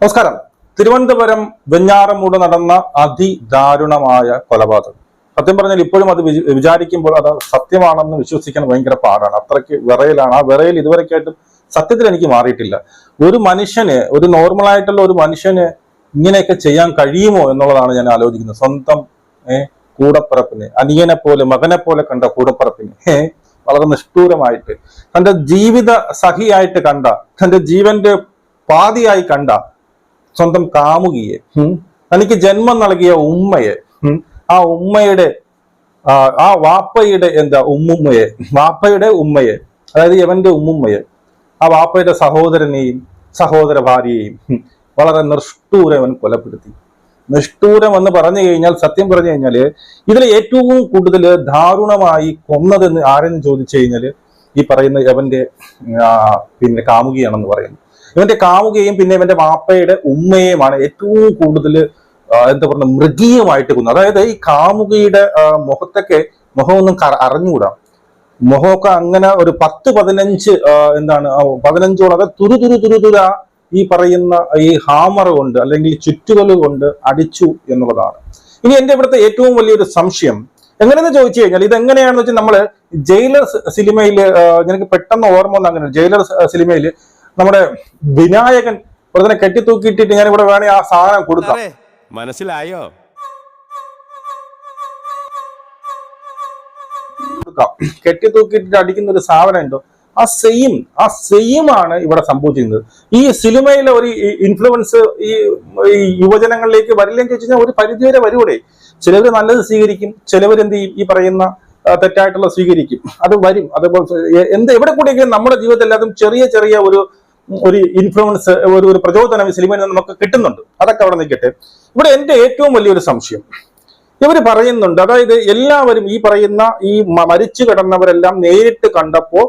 നമസ്കാരം. തിരുവനന്തപുരം വെഞ്ഞാറമൂട് നടന്ന അതിദാരുണമായ കൊലപാതകം. സത്യം പറഞ്ഞാൽ ഇപ്പോഴും അത് വിച- വിചാരിക്കുമ്പോൾ അത് സത്യമാണെന്ന് വിശ്വസിക്കാൻ ഭയങ്കര പാടാണ്. അത്രയ്ക്ക് വിറയിലാണ്. ആ വിറയിൽ ഇതുവരെക്കായിട്ടും സത്യത്തിൽ എനിക്ക് മാറിയിട്ടില്ല. ഒരു മനുഷ്യന് ഒരു നോർമൽ ആയിട്ടുള്ള ഒരു മനുഷ്യന് ഇങ്ങനെയൊക്കെ ചെയ്യാൻ കഴിയുമോ എന്നുള്ളതാണ് ഞാൻ ആലോചിക്കുന്നത്. സ്വന്തം ഏഹ് കൂടപ്പറപ്പിന് അനിയനെ പോലെ മകനെ പോലെ കണ്ട കൂടപ്പറപ്പിന് ഏഹ് വളരെ നിഷ്ഠൂരമായിട്ട് തന്റെ ജീവിത സഹിയായിട്ട് കണ്ട തന്റെ ജീവന്റെ പാതിയായി കണ്ട സ്വന്തം കാമുകിയെ. തനിക്ക് ജന്മം നൽകിയ ഉമ്മയെ. ആ ഉമ്മയുടെ ആ, വാപ്പയുടെ എന്താ ഉമ്മുമ്മയെ വാപ്പയുടെ ഉമ്മയെ അതായത് യവന്റെ ഉമ്മുമ്മയെ ആ വാപ്പയുടെ സഹോദരനെയും സഹോദര ഭാര്യയെയും വളരെ നിഷ്ഠൂരവൻ കൊലപ്പെടുത്തി. നിഷ്ഠൂരം എന്ന് പറഞ്ഞു കഴിഞ്ഞാൽ സത്യം പറഞ്ഞു കഴിഞ്ഞാൽ ഇതിൽ ഏറ്റവും കൂടുതൽ ദാരുണമായി കൊന്നതെന്ന് ആരെന്ന് ചോദിച്ചു കഴിഞ്ഞാൽ ഈ പറയുന്ന യവന്റെ പിന്നെ കാമുകിയാണെന്ന് പറയുന്നു. ഇവന്റെ കാമുകയും പിന്നെ ഇവന്റെ വാപ്പയുടെ ഉമ്മയുമാണ് ഏറ്റവും കൂടുതൽ എന്താ പറയുക മൃഗീയമായിട്ട് കൊന്നു അതായത് ഈ കാമുകിയുടെ മുഖത്തൊക്കെ മുഖമൊന്നും അറിഞ്ഞുകൂടാ. മുഖമൊക്കെ അങ്ങനെ ഒരു പത്ത് പതിനഞ്ച് എന്താണ് പതിനഞ്ചോളം അതായത് തുരു തുരു തുരു തുര ഈ പറയുന്ന ഈ ഹാമർ കൊണ്ട് അല്ലെങ്കിൽ ചുറ്റുകൾ കൊണ്ട് അടിച്ചു എന്നുള്ളതാണ്. ഇനി എന്റെ ഇവിടുത്തെ ഏറ്റവും വലിയൊരു സംശയം എങ്ങനെയെന്ന് ചോദിച്ചു കഴിഞ്ഞാൽ ഇത് എങ്ങനെയാണെന്ന് വെച്ചാൽ നമ്മൾ ജയിലർ സിനിമയിൽ എനിക്ക് പെട്ടെന്ന് ഓർമ്മ വന്ന അങ്ങനെ ജയിലർ സിനിമയിൽ നമ്മുടെ വിനായകൻ ഒരുത്തനെ കെട്ടിത്തൂക്കിയിട്ടിട്ട് ഞാൻ ഇവിടെ വേണേ ആ സാധനം കൊടുക്കാം. മനസ്സിലായോ? കെട്ടിത്തൂക്കിയിട്ട് അടിക്കുന്ന ഒരു സാധനം ഉണ്ടോ? ആ സെയിം ആ സെയിം ആണ് ഇവിടെ സംഭവിച്ചിരുന്നത്. ഈ സിനിമയിലെ ഒരു ഇൻഫ്ലുവൻസ് ഈ യുവജനങ്ങളിലേക്ക് വരില്ലെന്ന് ചോദിച്ചു കഴിഞ്ഞാൽ ഒരു പരിധിവരെ വരൂടെ. ചിലവർ നല്ലത് സ്വീകരിക്കും ചിലവർ എന്ത് ചെയ്യും? ഈ പറയുന്ന തെറ്റായിട്ടുള്ള സ്വീകരിക്കും. അത് വരും. അതുപോലെ എ- എന്ത് എവിടെ കൂടെയെങ്കിലും നമ്മുടെ ജീവിതത്തിൽ എല്ലാതും ചെറിയ ചെറിയ ഒരു ഒരു ഇൻഫ്ലുവൻസ് ഒരു ഒരു പ്രചോദനം സിനിമയിൽ നിന്ന് നമുക്ക് കിട്ടുന്നുണ്ട്. അതൊക്കെ അവിടെ നിൽക്കട്ടെ. ഇവിടെ എന്റെ ഏറ്റവും വലിയൊരു സംശയം. ഇവർ പറയുന്നുണ്ട് അതായത് എല്ലാവരും ഈ പറയുന്ന ഈ മരിച്ചു കിടന്നവരെല്ലാം നേരിട്ട് കണ്ടപ്പോൾ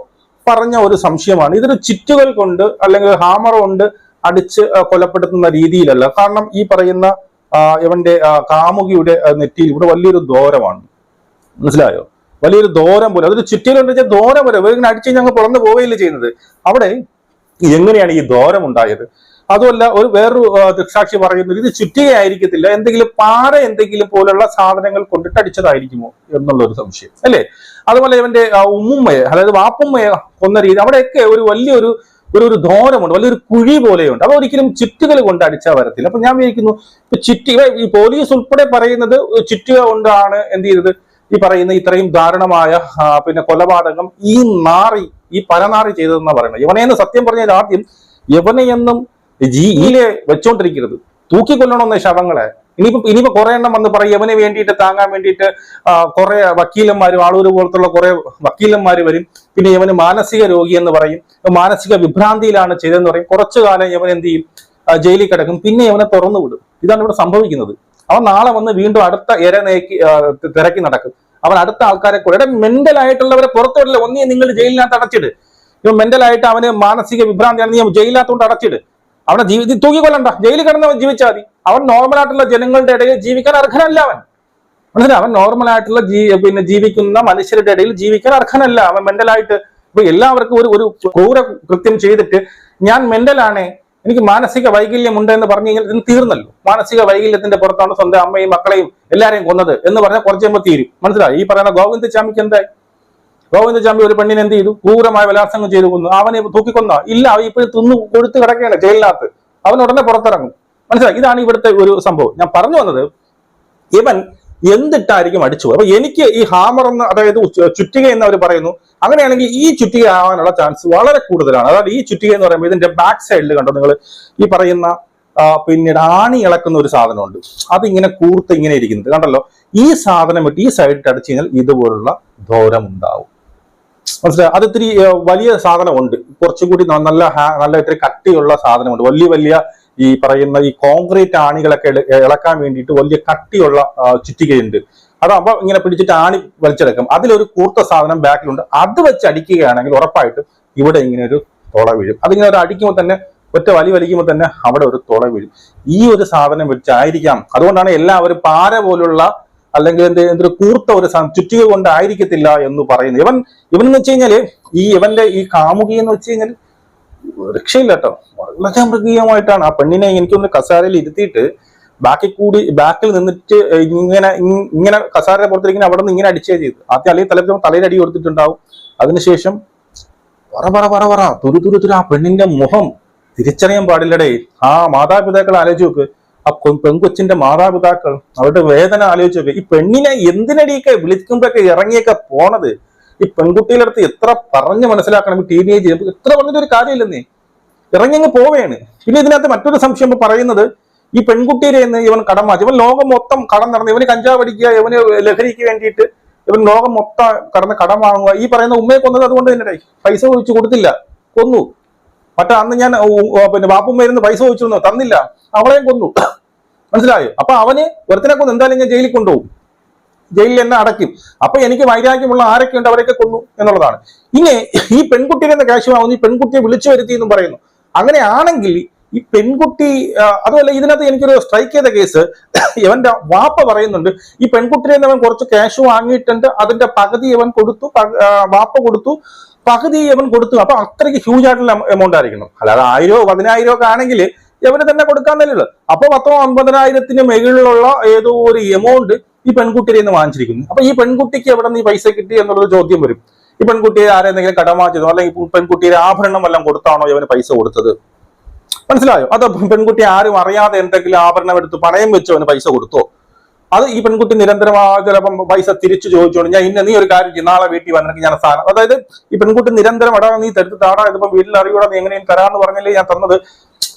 പറഞ്ഞ ഒരു സംശയമാണ്. ഇതൊരു ചിറ്റുകൾ കൊണ്ട് അല്ലെങ്കിൽ ഹാമർ കൊണ്ട് അടിച്ച് കൊലപ്പെടുത്തുന്ന രീതിയിലല്ല. കാരണം ഈ പറയുന്ന ഇവന്റെ കാമുകിയുടെ നെറ്റിയിൽ ഇവിടെ വലിയൊരു ദോരമാണ് മനസ്സിലായോ? വലിയൊരു ദോരം പോലെ. അതൊരു ചുറ്റിയിലുണ്ടെന്ന് വെച്ചാൽ ദോരം വരെ ഇവരിങ്ങനെ അടിച്ച് ഞങ്ങൾ പുറന്നു പോവുകയില്ല ചെയ്യുന്നത്. അവിടെ എങ്ങനെയാണ് ഈ ദോരം ഉണ്ടായത് അതുമല്ല ഒരു വേറൊരു ദൃക്സാക്ഷി പറയുന്നത് ഇത് ചുറ്റികയായിരിക്കത്തില്ല എന്തെങ്കിലും പാറ എന്തെങ്കിലും പോലുള്ള സാധനങ്ങൾ കൊണ്ടിട്ട് അടിച്ചതായിരിക്കുമോ എന്നുള്ള ഒരു സംശയം അല്ലേ? അതുപോലെ ഇവന്റെ ഉമ്മുമ്മയെ അതായത് വാപ്പുമ്മയെ കൊന്ന രീതി അവിടെയൊക്കെ ഒരു വലിയൊരു ഒരു ഒരു ധോരമുണ്ട് വലിയൊരു കുഴി പോലെയുണ്ട്. അത് ഒരിക്കലും ചുറ്റുകൾ കൊണ്ട് അടിച്ചാൽ വരത്തില്ല. അപ്പൊ ഞാൻ വിചാരിക്കുന്നു ഇപ്പൊ ചുറ്റി ഈ പോലീസ് ഉൾപ്പെടെ പറയുന്നത് ചുറ്റുക കൊണ്ടാണ് എന്ത് ചെയ്തത്? ഈ പറയുന്ന ഇത്രയും ദാരുണമായ പിന്നെ കൊലപാതകം ഈ നാറി ഈ പരനാറി ചെയ്തതെന്നാണ് പറയുന്നത്. ഇവനെന്ന് സത്യം പറഞ്ഞാൽ ആദ്യം യവനയെന്നും ജീയിലെ വെച്ചോണ്ടിരിക്കരുത്. തൂക്കിക്കൊല്ലണമെന്ന് ശവങ്ങളെ. ഇനിയിപ്പോ ഇനിയിപ്പോ കുറെ എണ്ണം വന്ന് പറയും യവനെ വേണ്ടിയിട്ട് താങ്ങാൻ വേണ്ടിയിട്ട് കുറെ വക്കീലന്മാരും ആളൂര് പോലത്തുള്ള കുറെ വക്കീലന്മാര് വരും. പിന്നെ യവന് മാനസിക രോഗി എന്ന് പറയും. മാനസിക വിഭ്രാന്തിയിലാണ് ചെയ്തതെന്ന് പറയും. കുറച്ചു കാലം യവൻ എന്ത് ചെയ്യും? ജയിലിൽ കിടക്കും. പിന്നെ യവനെ തുറന്നു വിടും ഇതാണ് ഇവിടെ സംഭവിക്കുന്നത്. അവൻ നാളെ വന്ന് വീണ്ടും അടുത്ത ഇര നേക്കി തിരക്കി നടക്കും. അവൻ അടുത്ത ആൾക്കാരെ കൂടെ. മെന്റൽ ആയിട്ടുള്ളവരെ പുറത്തു വിടില്ല ഒന്നേ നിങ്ങൾ ജയിലിനകത്ത് അടച്ചിട്. ഇപ്പൊ മെന്റൽ ആയിട്ട് അവന് മാനസിക വിഭ്രാന്തിയാണ് നീ ജയിലിനകത്തോണ്ട് അടച്ചിട്. അവനെ ജീവി തൂക്കിക്കൊല്ലണ്ട. ജയിലിൽ കിടന്നവൻ ജീവിച്ചാൽ മതി. അവൻ നോർമൽ ആയിട്ടുള്ള ജനങ്ങളുടെ ഇടയിൽ ജീവിക്കാൻ അർഹനല്ല അവൻ. മനസ്സിലായി? അവൻ നോർമൽ ആയിട്ടുള്ള ജീ പിന്നെ ജീവിക്കുന്ന മനുഷ്യരുടെ ഇടയിൽ ജീവിക്കാൻ അർഹനല്ല. അവൻ മെന്റലായിട്ട് ഇപ്പൊ എല്ലാവർക്കും ഒരു ഒരു ക്രൂര കൃത്യം ചെയ്തിട്ട് ഞാൻ മെന്റലാണ് എനിക്ക് മാനസിക വൈകല്യം ഉണ്ട് എന്ന് പറഞ്ഞു കഴിഞ്ഞാൽ ഇതിന് തീർന്നല്ലോ. മാനസിക വൈകല്യത്തിന്റെ പുറത്താണ് സ്വന്തം അമ്മയും മക്കളെയും എല്ലാരെയും കൊന്നത് എന്ന് പറഞ്ഞാൽ കുറച്ച് കഴിയുമ്പോൾ തീരും. മനസ്സിലായി? ഈ പറയുന്ന ഗോവിന്ദ ചാമിക്ക് എന്തായി? ഗോവിന്ദ ചാമ്പി ഒരു പെണ്ണിനെ എന്ത് ചെയ്തു? ക്രൂരമായ ബലാത്സംഗം ചെയ്തു കൊന്നു. അവനെ തൂക്കിക്കൊന്ന. ഇല്ല അവൻ ഇപ്പോഴും തിന്നു കൊടുത്ത് കിടക്കുകയാണ് ജയിലിനകത്ത്. അവൻ ഉടനെ പുറത്തിറങ്ങും. മനസ്സിലായി? ഇതാണ് ഇവിടുത്തെ ഒരു സംഭവം. ഞാൻ പറഞ്ഞു വന്നത് ഇവൻ എന്തിട്ടായിരിക്കും അടിച്ചു അപ്പൊ എനിക്ക് ഈ ഹാമർ എന്ന് അതായത് ചുറ്റിക എന്ന് അവർ പറയുന്നു അങ്ങനെയാണെങ്കിൽ ഈ ചുറ്റിക ആവാനുള്ള ചാൻസ് വളരെ കൂടുതലാണ്. അതായത് ഈ ചുറ്റിക എന്ന് പറയുമ്പോൾ ഇതിന്റെ ബാക്ക് സൈഡിൽ കണ്ടോ നിങ്ങൾ ഈ പറയുന്ന പിന്നീട് ആണി ഇളക്കുന്ന ഒരു സാധനമുണ്ട്. അത് ഇങ്ങനെ കൂർത്ത് ഇങ്ങനെ ഇരിക്കുന്നത്. കണ്ടല്ലോ? ഈ സാധനം ഇട്ട് ഈ സൈഡിൽ അടിച്ചു കഴിഞ്ഞാൽ ഇതുപോലുള്ള ധോരം ഉണ്ടാവും. മനസ്സിലായി? അത് ഇത്തിരി വലിയ സാധനമുണ്ട്. കുറച്ചും കൂടി നല്ല നല്ല ഇത്തിരി കട്ടിയുള്ള സാധനമുണ്ട്. വലിയ വലിയ ഈ പറയുന്ന ഈ കോൺക്രീറ്റ് ആണികളൊക്കെ ഇളക്കാൻ വേണ്ടിയിട്ട് വലിയ കട്ടിയുള്ള ചുറ്റികയുണ്ട്. അതാകുമ്പോൾ ഇങ്ങനെ പിടിച്ചിട്ട് ആണി വലിച്ചെടുക്കും. അതിലൊരു കൂർത്ത സാധനം ബാക്കിലുണ്ട്. അത് വെച്ച് അടിക്കുകയാണെങ്കിൽ ഉറപ്പായിട്ടും ഇവിടെ ഇങ്ങനെ ഒരു തുള വീഴും. അതിങ്ങനെ ഒരു അടിക്കുമ്പോൾ തന്നെ ഒറ്റ വലി വലിക്കുമ്പോൾ തന്നെ അവിടെ ഒരു തുള വീഴും. ഈ ഒരു സാധനം വെച്ചായിരിക്കാം. അതുകൊണ്ടാണ് എല്ലാവരും പാര പോലുള്ള അല്ലെങ്കിൽ എന്ത് എന്തൊരു കൂർത്ത ഒരു ചുറ്റിക കൊണ്ടായിരിക്കത്തില്ല എന്ന് പറയുന്നത്. ഇവൻ ഇവൻ എന്ന് വെച്ച് കഴിഞ്ഞാൽ ഈ ഇവന്റെ ഈ കാമുകി എന്ന് വെച്ച് കഴിഞ്ഞാൽ രക്ഷയില്ല കേട്ടോ വളരെ മൃഗീയമായിട്ടാണ് ആ പെണ്ണിനെ എനിക്കൊന്ന് കസാരയിൽ ഇരുത്തിയിട്ട് ബാക്കി കൂടി ബാക്കിൽ നിന്നിട്ട് ഇങ്ങനെ ഇങ്ങനെ കസാരയെ പുറത്തിരിക്കുന്ന അവിടെ നിന്ന് ഇങ്ങനെ അടിച്ചേ ചെയ്ത്. ആദ്യം അല്ലെങ്കിൽ തലത്തിൽ തലയിൽ അടി കൊടുത്തിട്ടുണ്ടാവും. അതിനുശേഷം പറ പറ പറ പറ. തുരു തുരു തുരു. ആ പെണ്ണിന്റെ മുഖം തിരിച്ചറിയാൻ പാടില്ലടേ. ആ മാതാപിതാക്കൾ ആലോചിച്ച് നോക്ക്. ആ പെൺകൊച്ചിന്റെ മാതാപിതാക്കൾ അവരുടെ വേദന ആലോചിച്ച് നോക്ക്. ഈ പെണ്ണിനെ എന്തിനടിയൊക്കെ വിളിക്കുമ്പോഴൊക്കെ ഇറങ്ങിയൊക്കെ പോണത്? ഈ പെൺകുട്ടിയുടെ അടുത്ത് എത്ര പറഞ്ഞ് മനസ്സിലാക്കണം ടീനേജ് എത്ര പറഞ്ഞിട്ട് കാര്യമില്ലെന്നേ. ഇറങ്ങി അങ്ങ് പോവുകയാണ്. പിന്നെ ഇതിനകത്ത് മറ്റൊരു സംശയം പറയുന്നത് ഈ പെൺകുട്ടിയെ ഇവൻ കടം വാങ്ങി ഇവൻ ലോകം മൊത്തം കടം നടന്നു ഇവന് കഞ്ചാവ് അടിക്കുക ഇവന് ലഹരിക്ക് വേണ്ടിയിട്ട് ഇവൻ ലോകം മൊത്തം കടന്ന് കടം വാങ്ങുക ഈ പറയുന്ന ഉമ്മയെ കൊന്നത് അതുകൊണ്ട് തന്നെ പൈസ ചോദിച്ചു കൊടുത്തില്ല കൊന്നു. മറ്റേ അന്ന് ഞാൻ പിന്നെ വാപ്പുമ്മയിരുന്ന് പൈസ ചോദിച്ചിരുന്നു തന്നില്ല അവളെയും കൊന്നു. മനസ്സിലായോ? അപ്പൊ അവന് ഒരുത്തിനെ കൊന്ന് എന്തായാലും ഞാൻ ജയിലിൽ കൊണ്ടുപോകും. ജയിലിൽ എന്നെ അടയ്ക്കും. അപ്പൊ എനിക്ക് വൈരാഗ്യമുള്ള ആരൊക്കെ ഉണ്ട് അവരൊക്കെ കൊന്നു എന്നുള്ളതാണ്. ഇനി ഈ പെൺകുട്ടിയുടെ നിന്ന് കാശ് വാങ്ങുന്നു ഈ പെൺകുട്ടിയെ വിളിച്ചു വരുത്തി എന്നും പറയുന്നു. അങ്ങനെയാണെങ്കിൽ ഈ പെൺകുട്ടി അതുമല്ല ഇതിനകത്ത് എനിക്കൊരു സ്ട്രൈക്ക് ചെയ്ത കേസ് ഇവന്റെ വാപ്പ പറയുന്നുണ്ട് ഈ പെൺകുട്ടിയെ നിന്ന് അവൻ കുറച്ച് ക്യാഷ് വാങ്ങിയിട്ടുണ്ട് അതിന്റെ പകുതി ഇവൻ കൊടുത്തു വാപ്പ കൊടുത്തു പകുതി ഇവൻ കൊടുത്തു. അപ്പൊ അത്രയ്ക്ക് ഹ്യൂജ് ആയിട്ടുള്ള എമൗണ്ട് ആയിരിക്കണം. അല്ലാതെ ആയിരോ പതിനായിരോ ഒക്കെ ആണെങ്കിൽ ഇവന് തന്നെ കൊടുക്കാൻ തന്നെയുള്ളൂ അപ്പൊ പത്തോ അമ്പതിനായിരത്തിന് മുകളിലുള്ള ഏതോ ഒരു എമൗണ്ട് ഈ പെൺകുട്ടിയിൽ നിന്ന് വാങ്ങിച്ചിരിക്കുന്നു. അപ്പൊ ഈ പെൺകുട്ടിക്ക് എവിടെ നിന്ന് ഈ പൈസ കിട്ടി എന്നുള്ളത് ചോദ്യം വരും. ഈ പെൺകുട്ടിയെ ആരെന്തെങ്കിലും കടമാറ്റിയതോ അല്ലെങ്കിൽ പെൺകുട്ടിയുടെ ആഭരണം വല്ലതും കൊടുത്താണോ ഇവന് പൈസ കൊടുത്തത്? മനസ്സിലായോ? അത് പെൺകുട്ടി ആരും അറിയാതെ എന്തെങ്കിലും ആഭരണം എടുത്ത് പണയം വെച്ചോ അവന് പൈസ കൊടുത്തോ? അത് ഈ പെൺകുട്ടി നിരന്തരം ആ ചിലപ്പം പൈസ തിരിച്ചു ചോദിച്ചോണ്ട് ഞാൻ ഇന്ന നീ ഒരു കാര്യം ചെയ്യും നാളെ വീട്ടിൽ വന്നിട്ട് ഞാൻ സാധനം അതായത് ഈ പെൺകുട്ടി നിരന്തരം എടാ നീ തരുത്ത് താടാ ഇതിപ്പോ വീട്ടിൽ അറിയൂടാ നീ എങ്ങനെയും തരാന്ന് പറഞ്ഞല്ലേ ഞാൻ തന്നത്?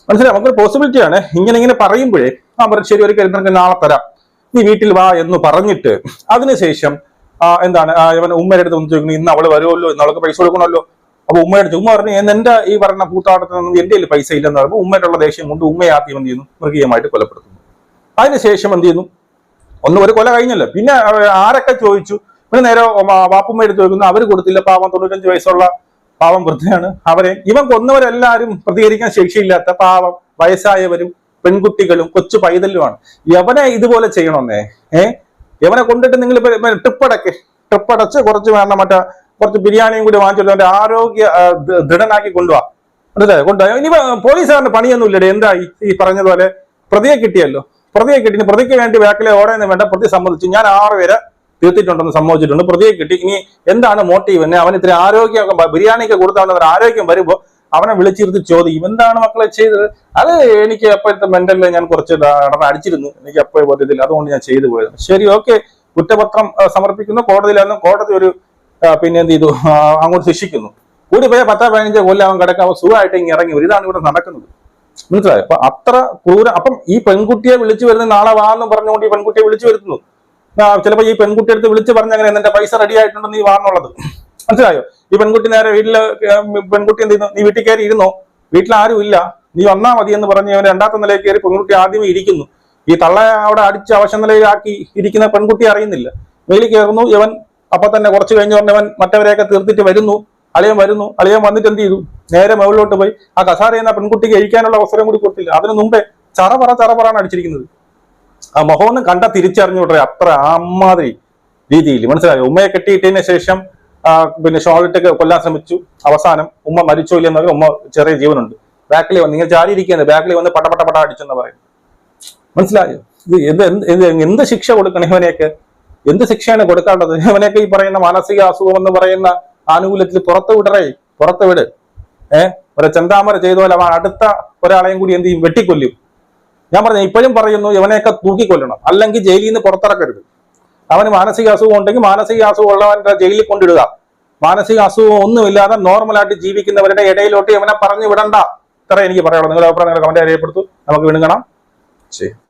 മനസ്സിലായി? നമുക്കൊരു പോസിബിലിറ്റിയാണ് ഇങ്ങനെ ഇങ്ങനെ പറയുമ്പോഴേ ആ പറഞ്ഞ ശരി ഒരു കരുതൽ നാളെ തരാം. നീ വീട്ടിൽ വാ എന്ന് പറഞ്ഞിട്ട് അതിനുശേഷം എന്താണ് അവൻ ഉമ്മയുടെ അടുത്ത് ഒന്ന് ചോദിക്കുന്നു ഇന്ന് അവൾ വരുമല്ലോ? ഇന്ന് അവൾക്ക് പൈസ കൊടുക്കണമല്ലോ? അപ്പൊ ഉമ്മയുടെ അടുത്ത് ഉമ്മ പറഞ്ഞു "എന്ന് എന്റെ ഈ പറഞ്ഞ പൂത്താട്ടത്തിനൊന്നും എന്റെ കയ്യിൽ പൈസ ഇല്ലെന്ന് പറയുമ്പോൾ ഉമ്മയുടെ ദേഷ്യം കൊണ്ട് ഉമ്മയെ ആദ്യം എന്ത് ചെയ്യുന്നു? മൃഗീയമായിട്ട് കൊലപ്പെടുത്തുന്നു. അതിനുശേഷം എന്ത് ചെയ്യുന്നു? ഒന്ന് ഒരു കൊല കഴിഞ്ഞല്ലോ. പിന്നെ ആരൊക്കെ ചോദിച്ചു? പിന്നെ നേരെ വാപ്പുമ്മയെടുത്ത് ചോദിക്കുന്നു അവർ കൊടുത്തില്ല പാവം തൊണ്ണൂറ്റഞ്ച് വയസ്സുള്ള പാവം വൃദ്ധയാണ്. അവരെ ഇവൻ കൊന്നവരെല്ലാരും പ്രതികരിക്കാൻ ശേഷിയില്ലാത്ത പാവം വയസ്സായവരും പെൺകുട്ടികളും കൊച്ചു പൈതലുമാണ്. യവനെ ഇതുപോലെ ചെയ്യണമെന്നേ ഏ? യവനെ കൊണ്ടിട്ട് നിങ്ങൾ ട്രിപ്പടക്ക് ട്രിപ്പടച്ച് കുറച്ച് വേണം മറ്റേ കുറച്ച് ബിരിയാണിയും കൂടി വാങ്ങിച്ചിട്ട് അവന്റെ ആരോഗ്യ ദൃഢനാക്കി കൊണ്ടുപോവാ മനസ്സിലായോ? കൊണ്ടുപോയി ഇനി പോലീസുകാരന്റെ പണിയൊന്നും ഇല്ലടേ എന്തായി ഈ പറഞ്ഞതുപോലെ? പ്രതിയെ കിട്ടിയല്ലോ. പ്രതിയെ കിട്ടി. പ്രതിക്ക് വേണ്ടി ബാക്കിലെ ഓടേന്ന് വേണ്ട പ്രതി സംബന്ധിച്ച് ഞാൻ ആറ് പേരെ തീർത്തിട്ടുണ്ടെന്ന് സമ്മതിച്ചിട്ടുണ്ട്. പ്രതിയെ കിട്ടി. ഇനി എന്താണ് മോട്ടീവ് എന്നെ അവൻ ഇത്ര ആരോഗ്യം ബിരിയാണിയൊക്കെ കൊടുത്താൽ ആരോഗ്യം വരുമ്പോൾ അവനെ വിളിച്ചിരുത്തി ചോദിക്കും എന്താണ് മക്കളെ ചെയ്തത്? അത് എനിക്ക് അപ്പോഴത്തെ മെന്റലിൽ ഞാൻ കുറച്ച് അടിച്ചിരുന്നു. എനിക്ക് അപ്പോഴേ ബോധ്യത്തില്ല അതുകൊണ്ട് ഞാൻ ചെയ്തു പോയത്. ശരി ഓക്കെ. കുറ്റപത്രം സമർപ്പിക്കുന്നു. കോടതിയിലായിരുന്നു കോടതി ഒരു പിന്നെ എന്ത് ചെയ്തു? അങ്ങോട്ട് ശിക്ഷിക്കുന്നു. കൂടി പോയ പത്താ പതിനഞ്ച് കൊല്ലം അവൻ കിടക്കാൻ സുഖമായിട്ട് ഇങ്ങനെ ഇറങ്ങി ഇതാണ് ഇവിടെ നടക്കുന്നത്. മനസ്സിലായോ? അപ്പൊ അത്ര ക്രൂര അപ്പം ഈ പെൺകുട്ടിയെ വിളിച്ചു വരുന്ന നാളെ വാ എന്ന് പറഞ്ഞുകൊണ്ട് ഈ പെൺകുട്ടിയെ വിളിച്ചു വരുത്തുന്നു. ചിലപ്പോൾ ചിലപ്പോ ഈ പെൺകുട്ടിയെടുത്ത് വിളിച്ച് പറഞ്ഞങ്ങനെ എന്റെ പൈസ റെഡി ആയിട്ടുണ്ടെന്ന് ഈ വാന്നുള്ളത് മനസ്സിലായോ? ഈ പെൺകുട്ടി നേരെ വീട്ടിൽ പെൺകുട്ടി എന്ത് ചെയ്യുന്നു? നീ വീട്ടിൽ കയറി ഇരുന്നോ? വീട്ടിൽ ആരും ഇല്ല. നീ വന്നാ മതി എന്ന് പറഞ്ഞ് ഇവൻ രണ്ടാമത്തെ നിലയിൽ കയറി പെൺകുട്ടി ആദ്യമേ ഇരിക്കുന്നു. ഈ തള്ള അവിടെ അടിച്ച് അവശ നിലയിലാക്കി ഇരിക്കുന്ന പെൺകുട്ടി അറിയുന്നില്ല. മേലിൽ കയറുന്നു. ഇവൻ അപ്പൊ തന്നെ കുറച്ച് കഴിഞ്ഞ് പറഞ്ഞവൻ മറ്റവരെയൊക്കെ തീർത്തിട്ട് വരുന്നു. അളിയൻ വരുന്നു. അളിയൻ വന്നിട്ട് എന്ത് ചെയ്തു? നേരെ മുകളിലോട്ട് പോയി. ആ കസാര എന്ന പെൺകുട്ടിക്ക് കഴിക്കാനുള്ള അവസരം കൂടി കൊടുത്തില്ല. അതിന് മുമ്പേ ചറപറ ചറപറാണ് അടിച്ചിരിക്കുന്നത്. ആ മുഖമൊന്നും കണ്ട തിരിച്ചറിഞ്ഞു. വിട്ടേ അത്ര അമ്മാതിരി രീതിയിൽ. മനസ്സിലായോ? ഉമ്മയെ കെട്ടിയിട്ടതിന് ശേഷം പിന്നെ ഷോളിട്ട് കൊല്ലാൻ ശ്രമിച്ചു. അവസാനം ഉമ്മ മരിച്ചോ ഇല്ലെന്നൊക്കെ ഉമ്മ ചെറിയ ജീവനുണ്ട്. ബാക്കിൽ വന്ന് നിങ്ങൾ ചാരിയിരിക്കുന്നത് ബാക്കിൽ വന്ന് പട്ട പട്ട പട്ട അടിച്ചെന്ന് പറയും മനസ്സിലായോ? ഇത് എന്ത് എന്ത് ശിക്ഷ കൊടുക്കണം ഇവനെയൊക്കെ? എന്ത് ശിക്ഷയാണ് കൊടുക്കേണ്ടത് ഇവനെയൊക്കെ ഈ പറയുന്ന മാനസിക അസുഖം എന്ന് പറയുന്ന ആനുകൂല്യത്തിൽ പുറത്ത് വിടറേ പുറത്ത് വിട്. ഏഹ് ഒരു ചെന്താമര ചെയ്ത പോലെ അവൻ അടുത്ത ഒരാളെയും കൂടി എന്ത് ചെയ്യും? വെട്ടിക്കൊല്ലും. ഞാൻ പറഞ്ഞു ഇപ്പോഴും പറയുന്നു ഇവനെയൊക്കെ തൂക്കിക്കൊല്ലണം. അല്ലെങ്കിൽ ജയിലിൽ നിന്ന് പുറത്തിറക്കരുത്. അവന് മാനസിക അസുഖം ഉണ്ടെങ്കിൽ മാനസിക അസുഖം ഉള്ളവന്റെ ജയിലിൽ കൊണ്ടിടുക. മാനസിക അസുഖം ഒന്നുമില്ലാതെ നോർമലായിട്ട് ജീവിക്കുന്നവരുടെ ഇടയിലോട്ട് ഇവനെ പറഞ്ഞു വിടണ്ട. ഇത്ര എനിക്ക് പറയാനുള്ളൂ. നിങ്ങളുടെ അഭിപ്രായം കമന്റ് രേഖപ്പെടുത്തു. നമുക്ക് വീണ്ടും കാണാം. ശരി.